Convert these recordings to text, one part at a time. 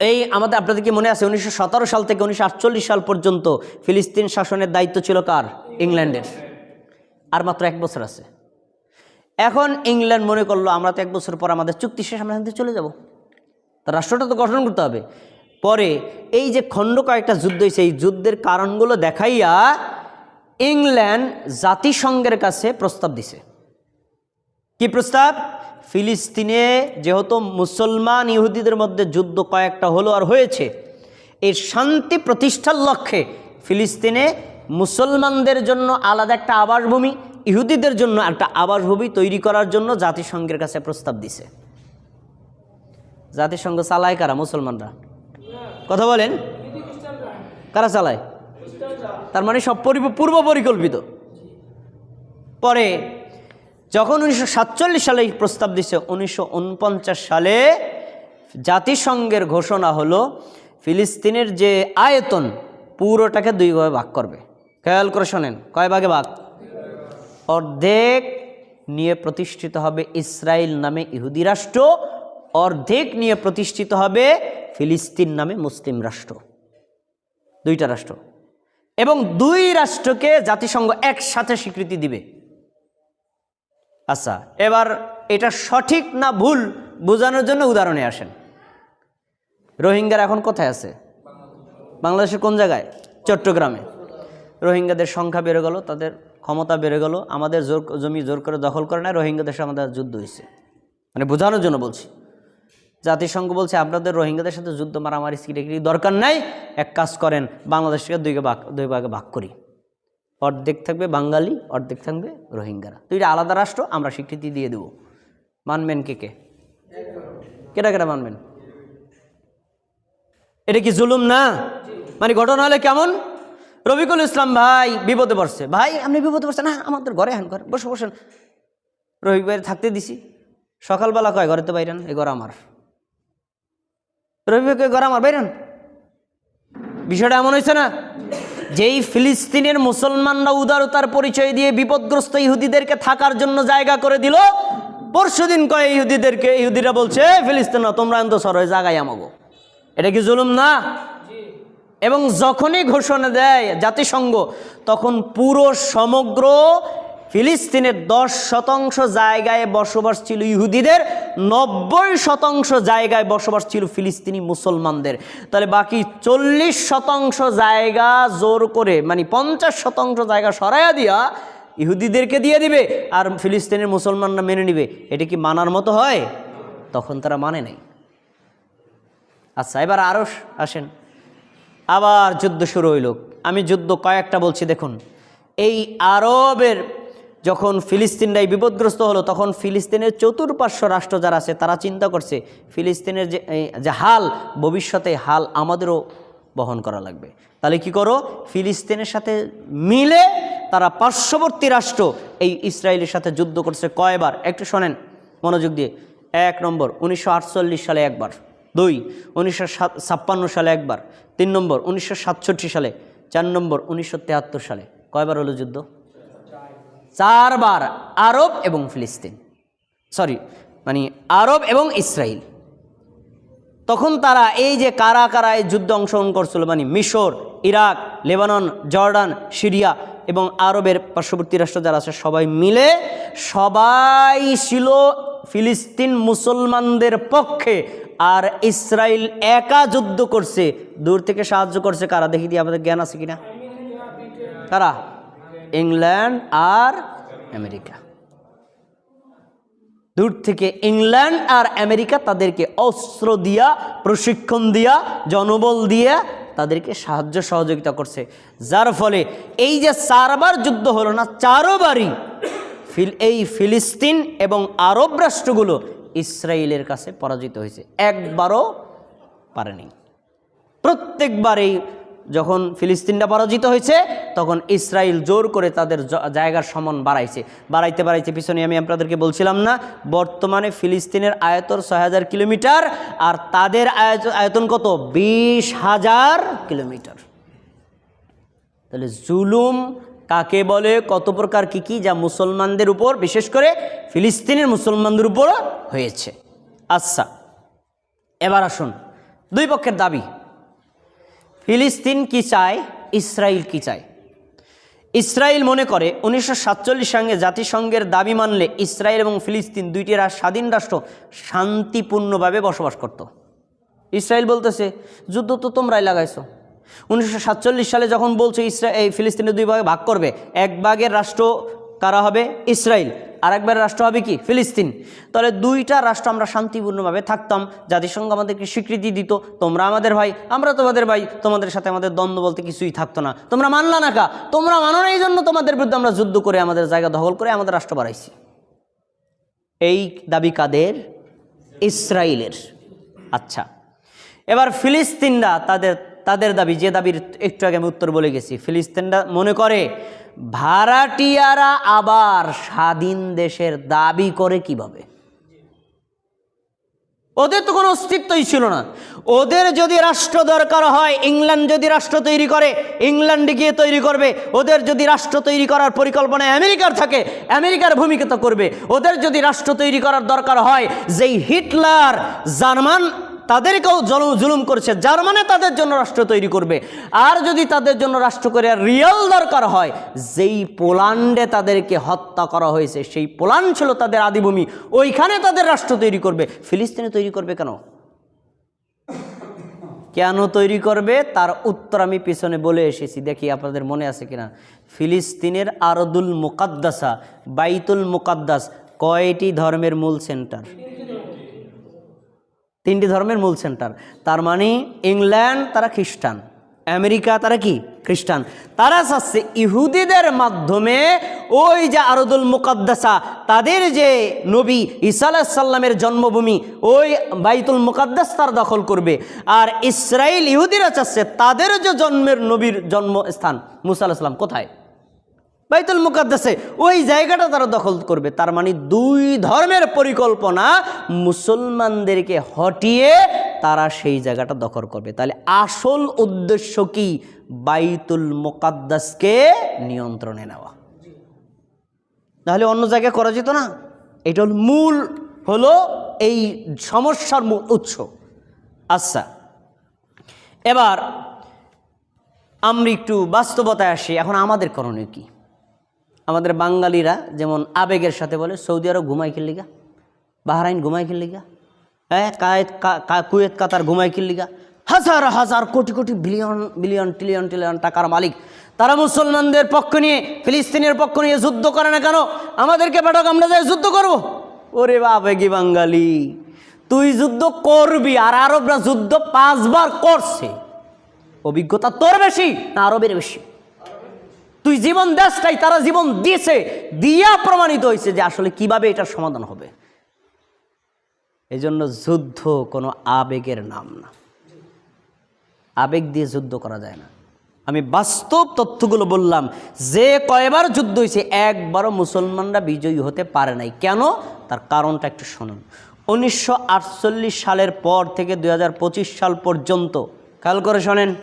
এই আমাদের আপনাদের কি মনে আছে, উনিশশো সতেরো সাল থেকে উনিশশো আটচল্লিশ সাল পর্যন্ত ফিলিস্তিন শাসনের দায়িত্ব ছিল কার? ইংল্যান্ডের। আর মাত্র এক বছর আছে। এখন ইংল্যান্ড মনে করল, আমরা তো এক বছর পর আমাদের চুক্তি শেষ, আমরা এখান চলে যাব। তা রাষ্ট্রটা তো গঠন করতে হবে। পরে এই যে খণ্ড কয়েকটা যুদ্ধ হয়েছে, এই যুদ্ধের কারণগুলো দেখাইয়া ইংল্যান্ড জাতিসংঘের কাছে প্রস্তাব দিছে। কি প্রস্তাব? ফিলিস্তিনে যেহেতু মুসলমান ইহুদিদের মধ্যে যুদ্ধ কয়েকটা হলো আর হয়েছে এর শান্তি প্রতিষ্ঠার লক্ষ্যে ফিলিস্তিনে মুসলমানদের জন্য আলাদা একটা আবাসভূমি, ইহুদিদের জন্য একটা আবাসভূমি তৈরি করার জন্য জাতিসংঘের কাছে প্রস্তাব দিছে। জাতিসংঘ চালায় কারা মুসলমানরা? কথা বলেন। কারা চালায়? তার মানে সব পরি- পূর্ব পরিকল্পিত পরে যখন উনিশশো সাতচল্লিশ সালে এই প্রস্তাব দিছে, উনিশশো সালে জাতিসংঘের ঘোষণা হলো, ফিলিস্তিনের যে আয়তন, পুরোটাকে দুই ভাগে ভাগ করবে। খেয়াল করে শোনেন, কয় ভাগে ভাগ? অর্ধেক নিয়ে প্রতিষ্ঠিত হবে ইসরায়েল নামে ইহুদি রাষ্ট্র, অর্ধেক নিয়ে প্রতিষ্ঠিত হবে ফিলিস্তিন নামে মুসলিম রাষ্ট্র। দুইটা রাষ্ট্র। এবং দুই রাষ্ট্রকে জাতিসংঘ একসাথে স্বীকৃতি দিবে। আচ্ছা এবার এটা সঠিক না ভুল বোঝানোর জন্য উদাহরণে আসেন। রোহিঙ্গার এখন কোথায় আছে? বাংলাদেশের কোন জায়গায়? চট্টগ্রামে। রোহিঙ্গাদের সংখ্যা বেড়ে গেল, তাদের ক্ষমতা বেড়ে গেল, আমাদের জোর, জমি জোর করে দখল করে নেয়, রোহিঙ্গাদের সাথে আমাদের যুদ্ধ হয়েছে। মানে বোঝানোর জন্য বলছি। জাতিসংঘ বলছে, আপনাদের রোহিঙ্গাদের সাথে যুদ্ধ মারামারি সিকিটাকিরি দরকার নাই, এক কাজ করেন, বাংলাদেশকে দুই ভাগ, দুই ভাগে ভাগ করি। অর্ধেক থাকবে বাঙালি, অর্ধেক থাকবে রোহিঙ্গারা। দুইটা আলাদা রাষ্ট্র, আমরা স্বীকৃতি দিয়ে দেব। মানবেন কে কে? কেটা কেটা মানবেন? এটা কি জুলুম না? মানে ঘটনা হলে কেমন? রবিকুল ইসলাম ভাই বিপদে পড়ছে। ভাই, আপনি বিপদে পড়ছেন? না আমাদের ঘরে হান ঘরে বসে বসেন। রবি ভাই থাকতে দিছি। সকালবেলা কয়, ঘরে তো বাইরান এই ঘর আমার। রবি ভাই কয়, ঘর আমার বাইরান বিষয়টা এমন হয়েছে না? যেই ফিলিস্তিনের মুসলমানরা উদারতার পরিচয় দিয়ে বিপদগ্রস্ত ইহুদিদেরকে থাকার জন্য জায়গা করে দিল, পরশুদিন কয়ে ইহুদিদেরকে ইহুদিরা বলছে "এই ফিলিস্তিন তোমরা এত সরয় জায়গায় আমাগো। এটা কি জুলুম না? এবং যখনই ঘোষণা দেয় জাতিসংঘ, তখন পুরো সমগ্র ফিলিস্তিনের দশ শতাংশ জায়গায় বসবাস ছিল ইহুদিদের, নব্বই শতাংশ জায়গায় বসবাস ছিল ফিলিস্তিনি মুসলমানদের। তাহলে বাকি চল্লিশ শতাংশ জায়গা জোর করে মানে পঞ্চাশ শতাংশ জায়গা সরাইয়া দিয়া ইহুদিদেরকে দিয়ে দিবে আর ফিলিস্তিনের মুসলমানরা মেনে নিবে। এটা কি মানার মতো হয়? তখন তারা মানে নাই। আচ্ছা এবার আরও আসেন। আবার যুদ্ধ শুরু হইল। আমি যুদ্ধ কয়েকটা বলছি, দেখুন। এই আরবের যখন ফিলিস্তিনরাই বিপদগ্রস্ত হলো, তখন ফিলিস্তিনের চতুর্পার্শ্ব রাষ্ট্র যারা আছে, তারা চিন্তা করছে, ফিলিস্তিনের যে যে হাল, ভবিষ্যতে হাল আমাদেরও বহন করা লাগবে। তাহলে কি করো? ফিলিস্তিনের সাথে মিলে তারা পার্শ্ববর্তী রাষ্ট্র এই ইসরায়েলের সাথে যুদ্ধ করছে কয়বার? একটু শোনেন মনোযোগ দিয়ে। এক নম্বর, উনিশশো আটচল্লিশ সালে একবার। দুই, উনিশশো সালে একবার। তিন নম্বর, উনিশশো সাতষট্টি সালে। চার নম্বর, উনিশশো সালে। কয়বার হলো যুদ্ধ? চারবার আরব এবং ফিলিস্তিন। সরি মানে আরব এবং ইসরায়েল তখন তারা এই যে কারা কারা এই যুদ্ধে অংশগ্রহণ করছিল মানে মিশর, ইরাক, লেবানন, জর্ডান, সিরিয়া এবং আরবের পার্শ্ববর্তী রাষ্ট্র যারা আছে, সবাই মিলে সবাই ছিল ফিলিস্তিন মুসলমানদের পক্ষে। আর ইসরায়েল একা যুদ্ধ করছে। দূর থেকে সাহায্য করছে কারা? দেখি দিয়ে আমাদের জ্ঞান আছে কিনা? কারা? ইংল্যান্ড আর আমেরিকা। দূর থেকে ইংল্যান্ড আর আমেরিকা তাদেরকে অস্ত্র দিয়া, প্রশিক্ষণ দিয়া, জনবল দিয়া তাদেরকে সাহায্য সহযোগিতা করছে। যার ফলে এই যে চারবার যুদ্ধ হলো না, চারোবারই ফিল এই ফিলিস্তিন এবং আরব রাষ্ট্রগুলো ইসরায়েলের কাছে পরাজিত হয়েছে। একবারও পারেনি। প্রত্যেকবারেই যখন ফিলিস্তিনটা পরাজিত হয়েছে, তখন ইসরায়েল জোর করে তাদের জায়গার সমান বাড়াইছে। বাড়াইতে বাড়াইতে পিছনে আমি আপনাদেরকে বলছিলাম না, বর্তমানে ফিলিস্তিনের আয়তন ছয় হাজার কিলোমিটার আর তাদের আয়ত- আয়তন কত? বিশ হাজার কিলোমিটার। তাহলে জুলুম কাকে বলে? কত প্রকার কি কি যা মুসলমানদের উপর, বিশেষ করে ফিলিস্তিনের মুসলমানদের উপর হয়েছে। আচ্ছা এবার আসুন। দুই পক্ষের দাবি। ফিলিস্তিন কি চায়? ইসরায়েল কি চায়? ইসরায়েল মনে করে উনিশশো সাতচল্লিশ সঙ্গে জাতিসংঘের দাবি মানলে ইসরায়েল এবং ফিলিস্তিন দুইটি স্বাধীন রাষ্ট্র শান্তিপূর্ণভাবে বসবাস করত। ইসরায়েল বলতেছে, যুদ্ধ তো তোমরাই লাগাইছো। উনিশশো সাতচল্লিশ সালে যখন বলছো ইসরা এই ফিলিস্তিনের দুই ভাগে ভাগ করবে, এক ভাগের রাষ্ট্র কারা হবে? ইসরায়েল আর একবার রাষ্ট্র হবে কি? ফিলিস্তিন। তাহলে দুইটা রাষ্ট্র আমরা শান্তিপূর্ণভাবে থাকতাম, জাতিসংঘ আমাদেরকে স্বীকৃতি দিত, তোমরা আমাদের ভাই, আমরা তোমাদের ভাই, তোমাদের সাথে আমাদের দ্বন্দ্ব বলতে কিছুই থাকতো না। তোমরা মানলা না কা? তোমরা মানো না এই জন্য তোমাদের বিরুদ্ধে আমরা যুদ্ধ করে আমাদের জায়গা দখল করে আমাদের রাষ্ট্র বাড়াইছি এই দাবি কাদের? ইসরায়েলের আচ্ছা এবার ফিলিস্তিনরা তাদের তাদের দাবি, যে দাবির একটু আগে আমি উত্তর বলে গেছি, ফিলিস্তিনরা মনে করে ভাড়াটিয়ারা আবার স্বাধীন দেশের দাবি করে কীভাবে? ওদের তো কোনো অস্তিত্বই ছিল না। ওদের যদি রাষ্ট্র দরকার হয়, ইংল্যান্ড যদি রাষ্ট্র তৈরি করে, ইংল্যান্ডে গিয়ে তৈরি করবে, ওদের যদি রাষ্ট্র তৈরি করার পরিকল্পনা আমেরিকার থাকে, আমেরিকার ভূমিকা তো করবে। ওদের যদি রাষ্ট্র তৈরি করার দরকার হয়, যেই হিটলার, জার্মান তাদেরকেও জল- জুলুম করছে, যার মানে তাদের জন্য রাষ্ট্র তৈরি করবে। আর যদি তাদের জন্য রাষ্ট্র করে রিয়েল দরকার হয়, যেই পোল্যান্ডে তাদেরকে হত্যা করা হয়েছে, সেই পোল্যান্ড ছিল তাদের আদিভূমি, ওইখানে তাদের রাষ্ট্র তৈরি করবে। ফিলিস্তিনে তৈরি করবে কেন? কেন তৈরি করবে? তার উত্তর আমি পিছনে বলে এসেছি, দেখি আপনাদের মনে আছে কিনা। ফিলিস্তিনের আরদুল মুকাদ্দাসা, বাইতুল মুকাদ্দাস কয়টি ধর্মের মূল সেন্টার? তিনটি ধর্মের মূল সেন্টার। তার মানে ইংল্যান্ড তারা খ্রিস্টান, আমেরিকা তারা কি? খ্রিস্টান। তারা চাচ্ছে ইহুদিদের মাধ্যমে ওই যে আরদুল মুকাদ্দাসা, তাদের যে নবী ঈসা আলাহিসাল্লামের জন্মভূমি, ওই বাইতুল মুকাদ্দাস তার দখল করবে। আর ইসরায়েল ইহুদিরা চাচ্ছে তাদের যে জন্মের নবীর জন্মস্থান, মুসা আলাহিসাল্লাম কোথায়? বাইতুল মুকাদ্দাসে, ওই জায়গাটা তারা দখল করবে। তার মানে দুই ধর্মের পরিকল্পনা মুসলমানদেরকে হটিয়ে তারা সেই জায়গাটা দখল করবে। তাহলে আসল উদ্দেশ্য কি? বাইতুল মুকাদ্দাসকে নিয়ন্ত্রণে নেওয়া। তাহলে অন্য জায়গায় করা যেত না? এটা হল মূল, হলো এই সমস্যার মূল উৎস। আচ্ছা এবার আমরা একটু বাস্তবতায় আসি। এখন আমাদের করণীয় কি? আমাদের বাঙালিরা যেমন আবেগের সাথে বলে, সৌদি আরব ঘুমাই খেললিগা বাহরাইন ঘুমাই খেললিগা হ্যাঁ কায়েত কুয়েত, কাতার ঘুমাই খেললিগা হাজার হাজার, crore crore, billion billion, trillion trillion টাকার মালিক। তারা মুসলমানদের পক্ষ নিয়ে, ফিলিস্তিনের পক্ষ নিয়ে যুদ্ধ করে না কেন? আমাদেরকে পাঠক আমরা যাই যুদ্ধ করব? ওরে আবেগি বাঙালি, তুই যুদ্ধ করবি আর আরবরা যুদ্ধ পাঁচবার করছে। অভিজ্ঞতা তোর বেশি না আরবের বেশি? তুই জীবন দেশটাই তারা জীবন দিয়েছে। দিয়া প্রমাণিত হয়েছে যে আসলে কীভাবে এটার সমাধান হবে। এই জন্য যুদ্ধ কোনো আবেগের নাম না। আবেগ দিয়ে যুদ্ধ করা যায় না। আমি বাস্তব তথ্যগুলো বললাম, যে কয়বার যুদ্ধ হয়েছে, একবারও মুসলমানরা বিজয়ী হতে পারে নাই। কেন? তার কারণটা একটু শুনুন। উনিশশো আটচল্লিশ সালের পর থেকে দুই হাজার পঁচিশ সাল পর্যন্ত, খেয়াল করে শোনেন,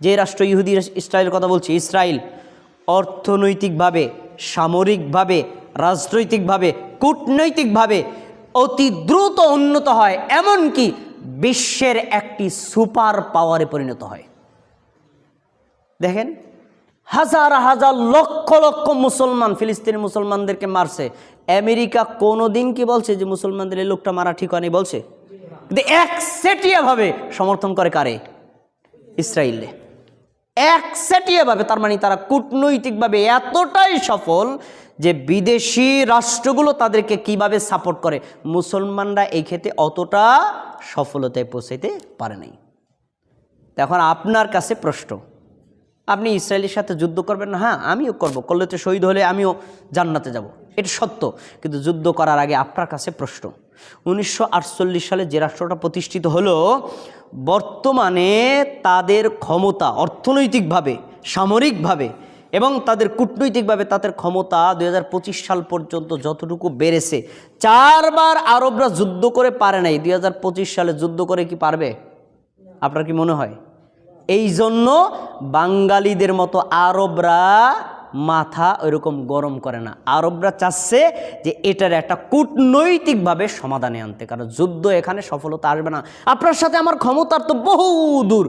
যে রাষ্ট্র ইহুদি ইসরায়েলের কথা বলছি, ইসরায়েল অর্থনৈতিকভাবে, সামরিকভাবে, রাজনৈতিকভাবে, কূটনৈতিকভাবে অতি দ্রুত উন্নত হয়, এমনকি বিশ্বের একটি সুপার পাওয়ারে পরিণত হয়। দেখেন, হাজার হাজার লক্ষ লক্ষ মুসলমান, ফিলিস্তিনি মুসলমানদেরকে মারছে। আমেরিকা কোনো দিন কি বলছে যে মুসলমানদের এই লোকটা মারা ঠিক হয়নি? বলছে? কিন্তু একসেটিয়াভাবে সমর্থন করে কারে? ইসরায়েলে একসেটিয়াভাবে, তার মানে তারা কূটনৈতিকভাবে এতটাই সফল যে বিদেশি রাষ্ট্রগুলো তাদেরকে কীভাবে সাপোর্ট করে। মুসলমানরা এই ক্ষেত্রে অতটা সফলতায় পৌঁছাইতে পারে নাই। এখন আপনার কাছে প্রশ্ন, আপনি ইসরায়েলের সাথে যুদ্ধ করবেন না? হ্যাঁ আমিও করব, করলে তো শহীদ হলে আমিও জান্নাতে যাব। এটা সত্য, কিন্তু যুদ্ধ করার আগে আপনার কাছে প্রশ্ন উনিশশো আটচল্লিশ সালে যে রাষ্ট্রটা প্রতিষ্ঠিত হলো, বর্তমানে তাদের ক্ষমতা অর্থনৈতিকভাবে, সামরিকভাবে এবং তাদের কূটনৈতিকভাবে তাদের ক্ষমতা দু হাজার পঁচিশ সাল পর্যন্ত যতটুকু বেড়েছে। চারবার আরবরা যুদ্ধ করে পারে নাই। দুই হাজার পঁচিশ সালে যুদ্ধ করে কি পারবে? আপনার কি মনে হয়? এই জন্য বাঙালিদের মতো আরবরা মাথা ওইরকম গরম করে না। আরবরা চাচ্ছে যে এটার একটা কূটনৈতিকভাবে সমাধানে আনতে, কারণ যুদ্ধ এখানে সফলতা আসবে না। আপনার সাথে আমার ক্ষমতার তো বহু দূর।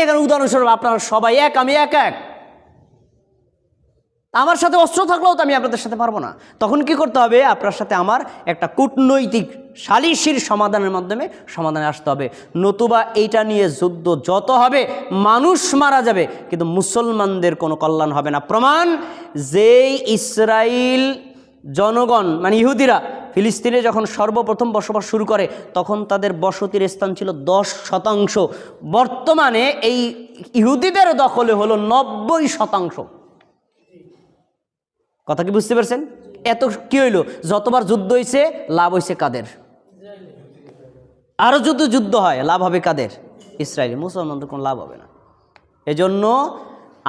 এখানে উদাহরণস্বরূপ আপনারা সবাই এক, আমি এক এক। আমার সাথে অস্ত্র থাকলেও তো আমি আপনাদের সাথে পারব না। তখন কি করতে হবে? আপনার সাথে আমার একটা কূটনৈতিক সালিশির সমাধানের মাধ্যমে সমাধানে আসতে হবে। নতুবা এইটা নিয়ে যুদ্ধ যত হবে, মানুষ মারা যাবে, কিন্তু মুসলমানদের কোনো কল্যাণ হবে না। প্রমাণ, যেই ইসরায়েল জনগণ মানে ইহুদিরা, ফিলিস্তিনে যখন সর্বপ্রথম বসবাস শুরু করে, তখন তাদের বসতির স্থান ছিল দশ শতাংশ। বর্তমানে এই ইহুদিদের দখলে হলো নব্বই শতাংশ। কথা কি বুঝতে পারছেন? এত কি হইল? যতবার যুদ্ধ হয়েছে লাভ হয়েছে কাদের? আরও যদি যুদ্ধ হয়, লাভ হবে কাদের? ইসরায়েলি মুসলমানদের কোনো লাভ হবে না। এজন্য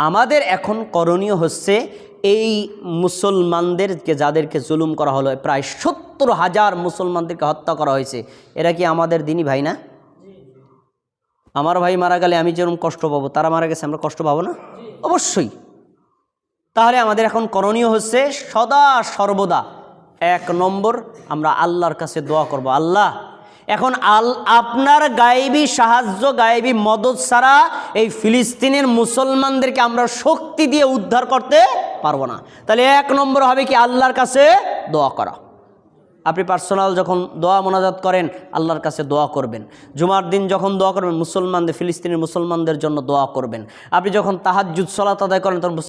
আমাদের এখন করণীয় হচ্ছে, এই মুসলমানদেরকে যাদেরকে জুলুম করা হলো, প্রায় সত্তর হাজার মুসলমানদেরকে হত্যা করা হয়েছে। এরা কি আমাদের দিনই ভাই না? আমার ভাই মারা গেলে আমি যেরকম কষ্ট পাবো, তারা মারা গেছে, আমরা কষ্ট পাবো না? অবশ্যই। তাহলে আমাদের এখন করণীয় হচ্ছে সদা সর্বদা এক নম্বর আমরা আল্লাহর কাছে দোয়া করব, আল্লাহ। এখন আল, আপনার গায়েবী সাহায্য, গায়েবী মদত ছাড়া এই ফিলিস্তিনের মুসলমানদেরকে আমরা শক্তি দিয়ে উদ্ধার করতে পারব না। তাহলে এক নম্বর হবে কি আল্লাহর কাছে দোয়া করা। আপনি পার্সোনাল যখন দোয়া মোনাজাত করেন, আল্লাহর কাছে দোয়া করবেন। জুমার দিন যখন দোয়া করবেন, মুসলমানদের, ফিলিস্তিনের মুসলমানদের জন্য দোয়া করবেন। আপনি যখন তাহাজ্জুদ, সলাত আদায় করেন, তখন